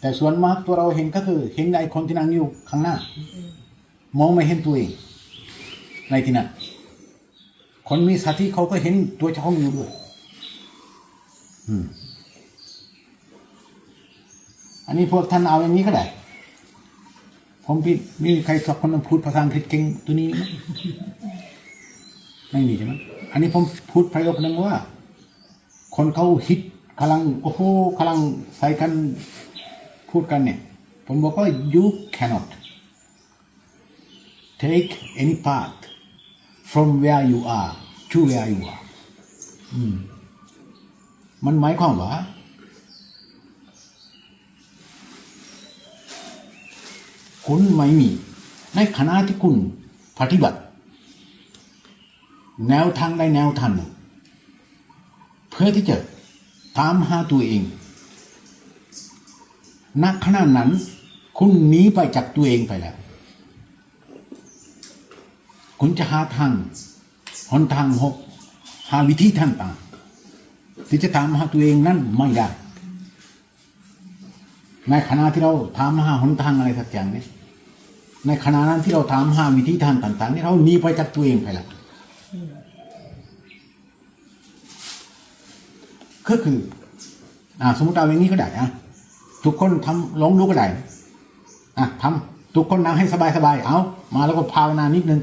แต่ส่วนมากตัวเราเห็นก็คือ เห็นไอ้คนที่นั่งอยู่ข้างหน้า มองไม่เห็นตัวเองในที่นั้นคนมีสติเขาก็เห็นตัวเจ้าของอยู่ด้วยอืมอันนี้พวกท่านเอาอย่างนี้ก็ได้ ผมพี่มีใครสักคนพูดภาษาอังกฤษเก่งตัวนี้ไหมไม่มีใช่ไหมอันนี้ผมพูดประโยคนึงว่า คนเขาฮิตกำลังโอ้โหกำลังใส่กัน พูดกันเนี่ยผมบอกว่า you cannot take any part from where you are to where you are มมันหมายความว่า คุณไม่มี ในขณะที่คุณปฏิบัติ แนวทางใดแนวทางหนึ่งเพื่อที่จะตามหาตัวเอง ณขณะนั้น คุณหนีไปจากตัวเองไปแล้ว คุณจะหาทางหนทางหกหาวิธีทางต่างที่จะตามหาตัวเองนั้นไม่ได้ ในขณะที่เราถามหาหนทางอะไรสักอย่างเนี่ยในขณะนั้นที่เราถามหาวิธีทางต่างๆนี่เราหนีไปจากตัวเองไปแล้วก็คือ อ่า สมมติเอาอย่างนี้ก็ได้อะ ทุกคนทำลงดูก็ได้อะทำทุกคนนั่งให้สบายๆเอามาแล้วก็ภาวนานิดนึง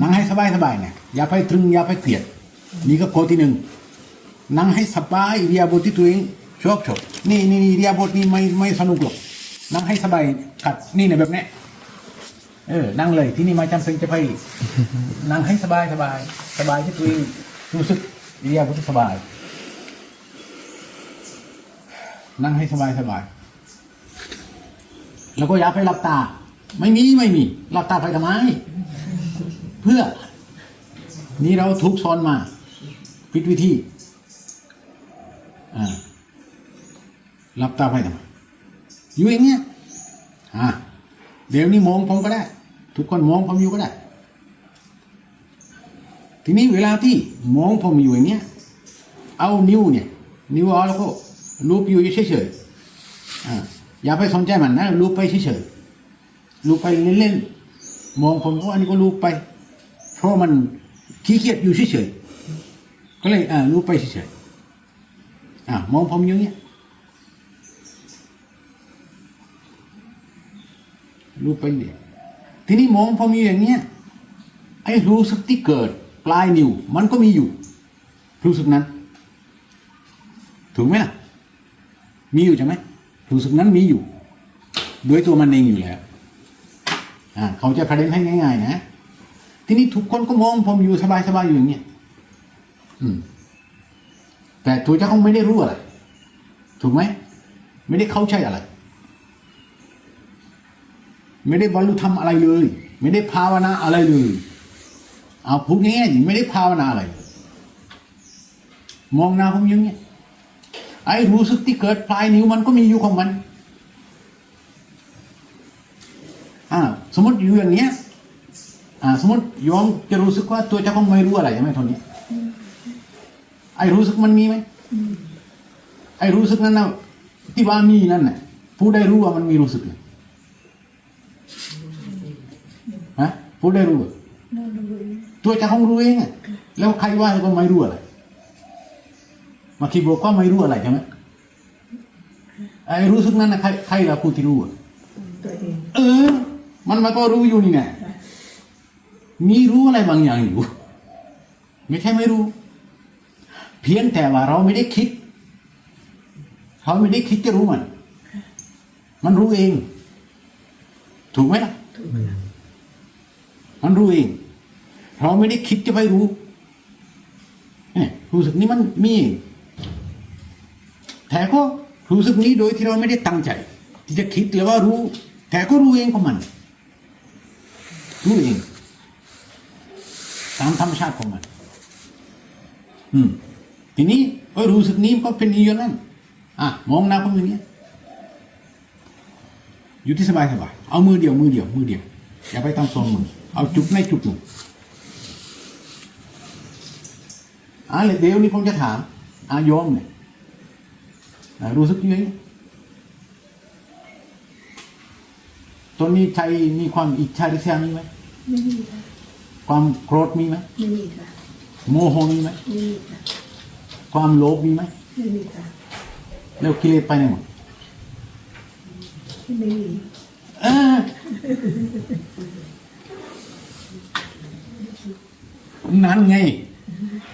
นั่งให้สบายๆเนี่ยอย่าไปตรึงอย่าไปเกลียด นี่ก็โกที่หนึ่งนั่งให้สบายอิริยาบถที่ตัวเองชอบชอบนี่นี่นี่อิริยาบถนี่ไม่ไม่สนุกหรอกนั่งให้สบายขัดนี่เนี่ยแบบเนี้ยเออ นั่งเลยที่นี่ไม่จำเป็นจะไปนั่งให้สบายสบาย สบายที่ตัวเองรู้สึกอิริยาบถที่สบาย นั่งให้สบายสบาย แล้วก็อย่าไปหลับตา ไม่มีไม่มีหลับตาไปทำไม เพื่อ นี่เราทุกสอนมาพิดวิธีอ่าหลับตาไปทำไมอยู่อย่างเงี้ยอ่าเดี๋ยวนี้มองผมก็ได้ ทุกคนมองผมอยู่ก็ได้ ทีนี้เวลาที่มองผมอยู่อย่างเงี้ย เอานิ้วเนี่ย นิ้วเอาแล้วก็ ลูบอยู่เฉยๆอ่าอย่าไปสนใจมันนะลูบไปเฉยๆลูบไปเล่นๆมองผมก็อันนี้ก็ลูบไป เพราะมันขี้เกียจอยู่เฉยๆก็เลยอ่าลูบไปเฉยๆอ่ามองผมอยู่เงี้ยลูบไปเรื่ยทีนี้มองผมอยู่อย่างเงี้ยไอ้รู้สึกที่เกิดปลายนิ้วมันก็มีอยู่ รู้สึกนั้น ถูกไหมล่ะ มีอยู่ใช่ไหมรู้สึกนั้นมีอยู่ โดยตัวมันเองอยู่แล้วอ่าเขาจะประเด็นให้ง่าย ๆ นะทีนี้ทุกคนก็มองผมอยู่สบายๆอยู่อย่างเงี้ยอืม แต่ตัวเจ้าของไม่ได้รู้อะไร ถูกไหม ไม่ได้เข้าใจอะไร ไม่ได้บรรลุธรรมอะไรเลย ไม่ได้ภาวนาอะไรเลยเอาพูดง่ายๆไม่ได้ภาวนาอะไร มองหน้าผมอย่างเงี้ย ไอ้รู้สึกที่เกิดปลายนิ้วมันก็มีอยู่ของมันอ่าสมมติอยู่อย่างเนี้ยอ่าสมมติโยมจะรู้สึกว่าตัวเจ้าของไม่รู้อะไรใช่ไหมทนนี้ไอ้รู้สึกมันมีไหมไอ้รู้สึกนั้นนะที่ว่ามีนั่นน่ะผู้ได้รู้ว่ามันมีรู้สึกเนี่ยฮะผู้ได้รู้อะตัวเจ้าของรู้เองอะแล้วใครว่าก็ไม่รู้อะไร มาคิดบอกว่าไม่รู้อะไรใช่ไหมไอ้รู้สึกนั้นนะใครใครละผู้ที่รู้อะตัวเองเออ มันมาก็รู้อยู่นี่แน่มีรู้อะไรบางอย่างอยู่ ไม่ใช่ไม่รู้ เพียงแต่ว่าเราไม่ได้คิดเขาไม่ได้คิดจะรู้มัน มันรู้เอง ถูกไหมล่ะถูกมันรู้เอง เราไม่ได้คิดจะไปรู้เนี่ยรู้สึกนี้มันมีเอง แต่ก็รู้สึกนี้โดยที่เราไม่ได้ตั้งใจ ที่จะคิดหรือว่ารู้แต่ก็รู้เองของมัน รู้เองตามธรรมชาติของมัน อืม ทีนี้เออรู้สึกนี้ก็เป็นอย่างนั้นอะมองหน้าผมอย่างเงี้ยอยู่ที่สบายสบายเอามือเดียวมือเดียวมือเดียวอย่าไปตั้งสองมือเอาจุดในจุดหนึ่งอ่าเลยเดี๋ยวนี้ผมจะถามอาโยมเนี่ย รู้สึกยังไงตอนนี้ใจมีความอิจฉาริษยามีไหมไม่มีค่ะความโกรธมีไหมไม่มีค่ะโมโหมีไหมไม่มีค่ะความโลภมีไหมไม่มีค่ะแล้วกิเลสไปไหนหมดไม่มีเออนั่นไง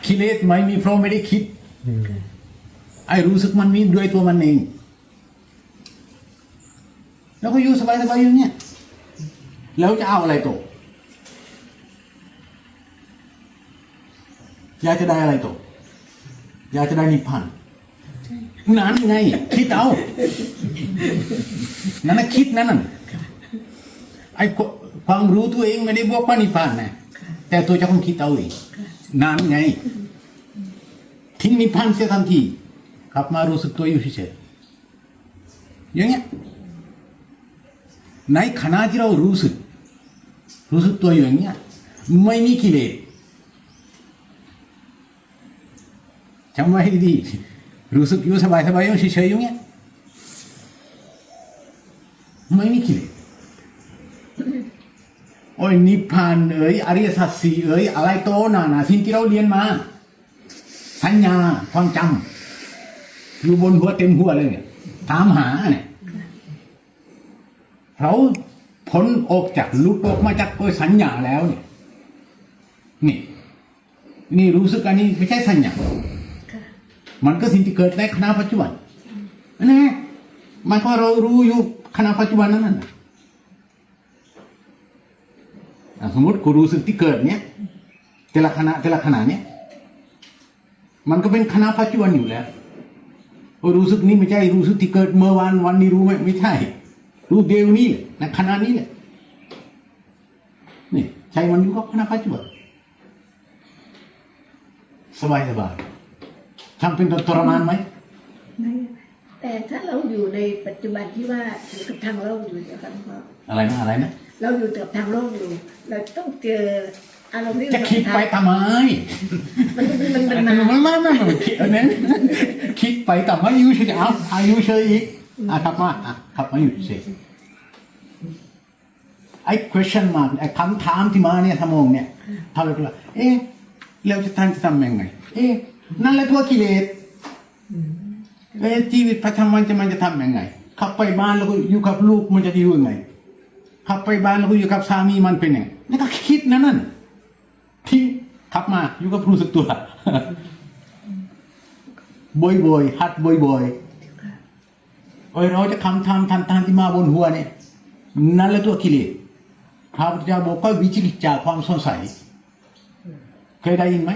คิเลสไหมมีเพราะไม่ได้คิด ไอ้รู้สึกมันมีด้วยตัวมันเอง แล้วก็อยู่สบายๆอยู่เนี้ยแล้วจะเอาอะไรตออยากจะได้อะไรตออยากจะได้นิพพานนั่นไง คิดเอา นั่นนะคิดนั่นน่ะไอ้ความรู้ตัวเองไม่ได้บอกว่านิพพานนะแต่ตัวเจ้าของคิดเอาเองนั่นไงทิ้งนิพพานเสียทันที กลับมารู้สึกตัวอยู่เฉยๆอย่างเงี้ยในขณะที่เรารู้สึกรู้สึกตัวอย่างเงี้ยไม่มีกิเลสจำไว้ดีรู้สึกอยู่สบายอยู่เฉยอย่างเงี้ยไม่มีกิเลสโอ้ยนิพพานเอ๋ยอริยสัจสี่เอ๋ยอะไรโตนานาสิ่งที่เราเรียนมาสัญญาความจำ อยู่บนหัวเต็มหัวเลยเนี่ยตามหาเนี่ยเราพ้นออกจากลุดออกมาจากสัญญาแล้วเนี่ยนี่ นี่รู้สึกอันนี้ไม่ใช่สัญญามันก็สิ่งที่เกิดในขณะปัจจุบันนะมันก็เรารู้อยู่ขณะปัจจุบันนั้นน่ะอะสมมติกูรู้สึกที่เกิดเนี้ยแต่ละขณะแต่ละขณะเนี้ยมันก็เป็นคณะปัจจุบันอยู่แล้ว รู้สึกนี้ไม่ใช่รู้สึกที่เกิดเมื่อวานวันนี้รู้ไหมไม่ใช่ รู้เดียวนี้แหละในขณะนี้แหละนี่ใจมันอยู่กับขณะปัจจุบันสบายสบายทำเป็นตัวทรมานไหมไม่แต่ถ้าเราอยู่ในปัจจุบันที่ว่าอยู่กับทางโลกอยู่เดี๋ยวกันพ่ออะไรนะอะไรนะเราอยู่กับทางโลกอยู่ เราต้องเจออารมณ์ที่จะคิดไปทำไมมันมันมันไม่มาไม่ไม่ไม่คิดอันนั้น คิดไปทำไมอยู่เฉยๆเอาอายุเฉยอีกอะครับมาอะครับมาอยู่เฉยไอ้ question มาไอ้คำถามที่มาเนี่ยทำมองเนี่ยทำอะไรก็ว่าเอ๊ะแล้วจะท่านจะทำยังไง เอ๊ะนั่นแหละตัวกิเลสเอ๊ะชีวิตประจำวันจะมันจะทำยังไงขับไปบ้านแล้วก็อยู่กับลูกมันจะอยู่ยังไงขับไปบ้านแล้วก็อยู่กับสามีมันเป็นยังไงนั่นก็คิดนะนั่นทิ้งขับมาอยู่กับรู้สึกตัว บ่อยๆหัดบ่อยๆโอ้ยเราจะคำทำทันทันที่มาบนหัวเนี่ยนั่นแหละตัวกิเลสพระพุทธเจ้าบอกว่าวิจิกิจจาความสงสัยเคยได้ยินไหม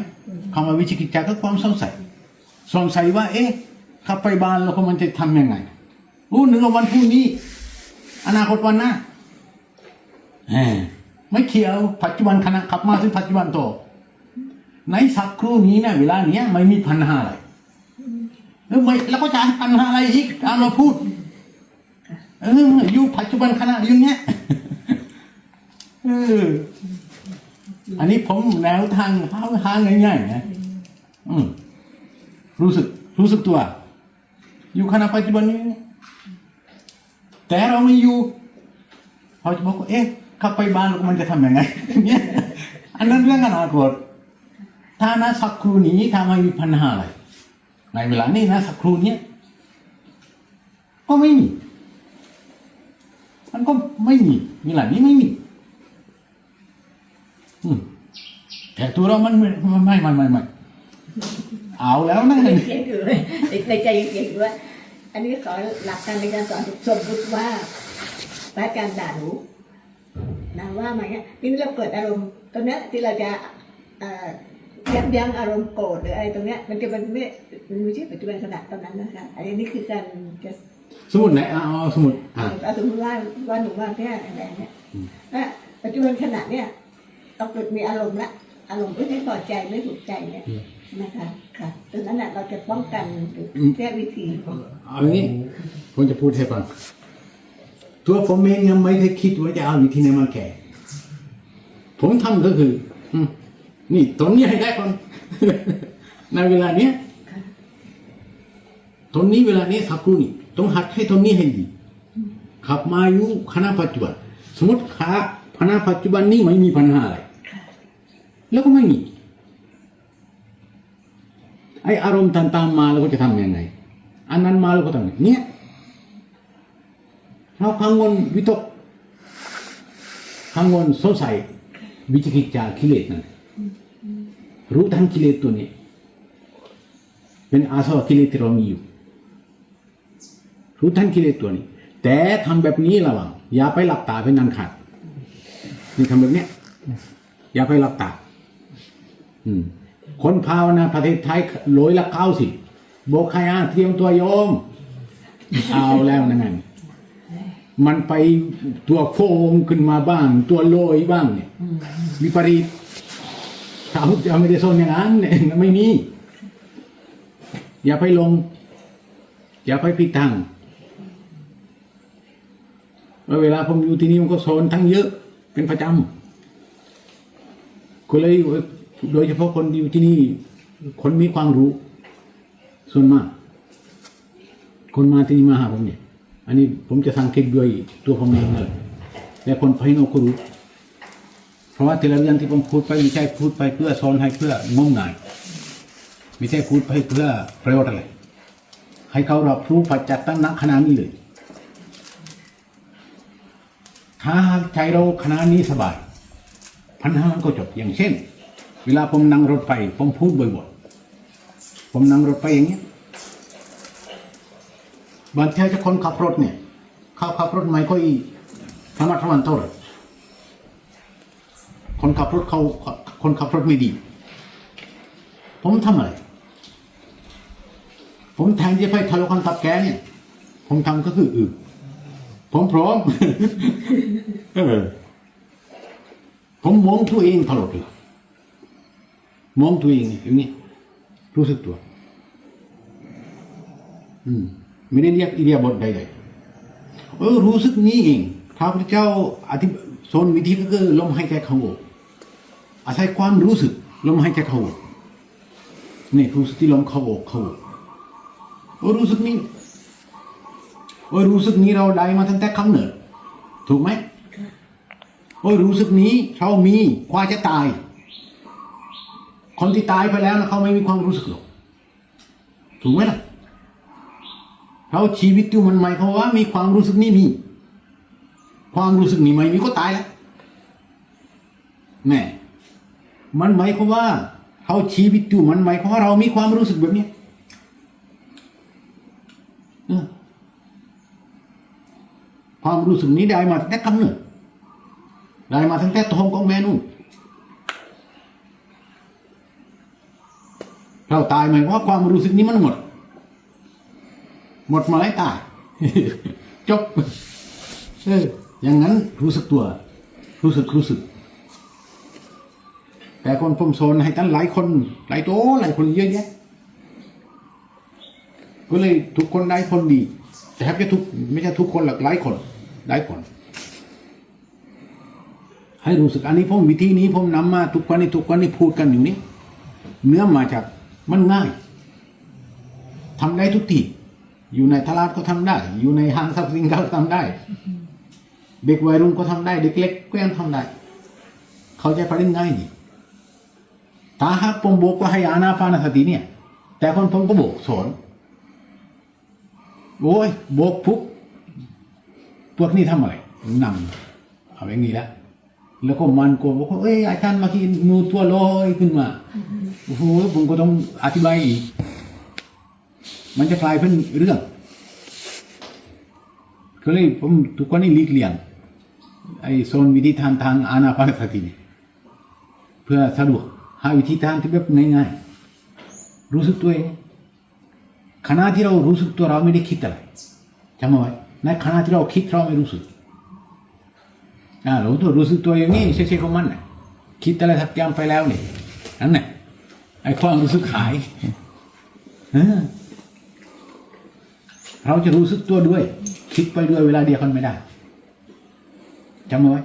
คำว่าวิจิกิจจาก็ความสงสัยสงสัยว่า เอ๊ะขับไปบ้านแล้วมันจะทำยังไงรู้หนึ่งวันพรุ่งนี้ อนาคตวันหน้าไม่เกี่ยวปัจจุบันขณะขับมาถึงปัจจุบันโตอในสักครู่นี้นะเวลาเนี้ยไม่มีปัญหาอะไร แล้วไม่แล้วก็จะให้ปัญหาอะไรอีกตามเราพูดเอออยู่ปัจจุบันขณะอยู่เนี้ยเอออันนี้ผมแนวทางทางทางง่ายๆนะอืมรู้สึกรู้สึกตัว อยู่ขณะปัจจุบันนี้ แต่เราไม่อยู่เขาจะบอกว่าเอ๊ะขับไปบ้านแล้วมันจะทำยังไงเนี่ยอันนั้นเรื่องอนาคตถ้านะสักครู่นี้ถ้าไม่มีปัญหาอะไร ในเวลานี้นะสักครู่นี้ก็ไม่มี มันก็ไม่มีเวลานี้ไม่มี อืมแต่ตัวเรามันไม่ไม่ไม่ไม่ไม่เอาแล้วนะยังเขียนอยู่เลยในใจยังเขียวว่าอันนี้ขอหลักการในการสอนสมมติว่าพระอาจารย์ด่าหนูนะว่ามาเนี้ยทีนี้เราเกิดอารมณ์ตรงนี้ที่เราจะอ่อ ยับยั้งอารมณ์โกรธหรืออะไรตรงเนี้ยมันจะมันไม่มันไม่ใช่ปัจจุบันขณะตอนนั้นนะคะอันนี้คือการจะสมุดไหนเอาเอาสมุดอ่าเอาสมมติว่าว่าหนูว่าแค่อะไรเนี่ยนะปัจจุบันขณะเนี่ยเราเกิดมีอารมณ์ละอารมณ์ไม่พอใจไม่ถูกใจเนี่ยนะคะค่ะตรงนั้นน่ะเราจะป้องกันหรือแก้วิธีเอาอย่างนี้ผมจะพูดให้ฟังตัวผมเองยังไม่ได้คิดว่าจะเอาวิธีไหนมาแก่ผมทำก็คืออืม นี่ตรงนี้ให้ได้ก่อนในเวลาเนี้ยตรงนี้เวลานี้สักครู่นี้ต้องหัดให้ตรงนี้ให้ดีขับมาอยู่คณะปัจจุบัน สมมติขาพณะปัจจุบันนี้ไม่มีปัญหาอะไรแล้วก็ไม่มีไออารมณ์ต่างๆมาแล้วก็จะทำยังไง อันนั้นมาแล้วก็ทำไงเนี่ยเรากังวลวิตกกังวลสงสัยวิจิกิจจากิเลสนั่น รู้ทันกิเลสตัวนี้ เป็นอาสวะกิเลสที่เรามีอยู่ รู้ทันกิเลสตัวนี้ แต่ทำแบบนี้ระวังอย่าไปหลับตาเป็นนันขาดนี่ทำแบบเนี้ยอย่าไปหลับตา อืมคนภาวนาประเทศไทยโรยละเก้าสิบบอกใครอะเตรียมตัวโยม เอาแล้วนะงั้นมันไปตัวโฟงขึ้นมาบ้าง ตัวโลยบ้างเนี่ย วิปริต เขาจะไม่ได้โซนอย่างนั้นเนี่ยไม่มี อย่าไปลง อย่าไปผิดทางแล้วเวลาผมอยู่ที่นี่มันก็โซนทั้งเยอะ เป็นประจำก็เลยโดยเฉพาะคนอยู่ที่นี่ คนมีความรู้ ส่วนมาก คนมาที่นี่มาหาผมเนี่ย อันนี้ผมจะสังเกตด้วยตัวผมเองเลยและคนภายนอกก็รู้ เพราะว่าแต่ละเรื่องที่ผมพูดไปไม่ใช่พูดไปเพื่อสอนให้เพื่องมงายไม่ใช่พูดไปเพื่อประโยชน์อะไรให้เขารับรู้ปัจจัตตั้งนักขนาดนี้เลย ถ้าใจเราขนาดนี้สบายปัญหาก็จบอย่างเช่น เวลาผมนั่งรถไฟผมพูดบ่อยๆผมนั่งรถไฟอย่างเงี้ยบางทีจะคนขับรถเนี่ยเขาขับรถไม่ค่อยระมัดระวังเท่าไหร่ คนขับรถเขาคนขับรถไม่ดี ผมทำอะไร ผมแทนที่ไปทะเลาะกันกับแกเนี่ย ผมทำก็คืออือผมพร้อมเออผมมองตัวเองตลอดเลยมองตัวเองอย่างนี้รู้สึกตัว อืมไม่ได้เรียกอิเดียบทใดๆเออรู้สึกนี้เองพระพุทธเจ้าอธิบสอนวิธีก็คือลมหายใจเข้าออก อาศัยความรู้สึกลมหายใจเข้าออกนี่รู้สึกที่ลมเข้าออกเข้าออกเออรู้สึกนี้เออรู้สึกนี้เราได้มาตั้งแต่คำเนิดถูกไหมโอ้รู้สึกนี้เรามีกว่าจะตาย คนที่ตายไปแล้วนะเขาไม่มีความรู้สึกหรอกถูกไหมล่ะเราชีวิตอยู่มันหมายความว่ามีความรู้สึกนี้มี ความรู้สึกนี้ไม่มีก็ตายแล้วแน่ มันหมายความว่าเราชีวิตอยู่มันหมายความว่าเรามีความรู้สึกแบบนี้ความรู้สึกนี้ได้มาแต่กำเนิดได้มาตั้งแต่ท้องของแม่นู่นเราตายหมายความว่าความรู้สึกนี้มันหมด หมดมาแล้วตายจบเอออย่างนั้นรู้สึกตัว รู้สึกรู้สึก แต่คนผมโซนให้ท่านหลายคนหลายโตหลายคนเยอะแยะก็เลยทุกคนได้คนดีแต่แทบจะทุกไม่ใช่ทุกคนหรอกหลายคนหลายคนให้รู้สึกอันนี้ผมวิธีนี้ผมนำมาทุกวันนี้ทุกวันนี้พูดกันอยู่นี้ เนื้อมาจากมันง่ายทำได้ทุกที่อยู่ในตลาดก็ทำได้ อยู่ในห้างสรรพสินค้าก็ทำได้ เด็กวัยรุ่นก็ทำได้ เด็กเล็กก็ยังทำได้ เขาใจประเด็นง่ายดี ถ้าหากผมบอกว่าให้อานาฟานสติเนี่ย แต่คนผมก็บอกสอนโอ้ยบอกปุ๊บพวกนี้ทำอะไรนำเอาอย่างนี้แล้วแล้วก็มันก็บอกว่าเอ้ยอาจารย์เมื่อกี้นูตัวลอยขึ้นมาโอ้โหผมก็ต้องอธิบายอีก มันจะกลายเป็นเรื่องก็เลยผมทุกคนนี่หลีกเลี่ยงไอ้โซนวิธีทางทางอานาปานสตินี่เพื่อสะดวก หาวิธีทางที่แบบง่ายๆรู้สึกตัวเองขณะที่เรารู้สึกตัวเราไม่ได้คิดอะไรจำเอาไว้ในขณะที่เราคิดเราไม่รู้สึกอ่าหลวงตัวรู้สึกตัวอย่างนี้เช่ๆของมันนะคิดอะไรทักอย่างไปแล้วนี่นั่นแหละไอ้ความรู้สึกหายเออเราจะรู้สึกตัวด้วย คิดไปด้วยเวลาเดียวกันไม่ได้จำเอาไว้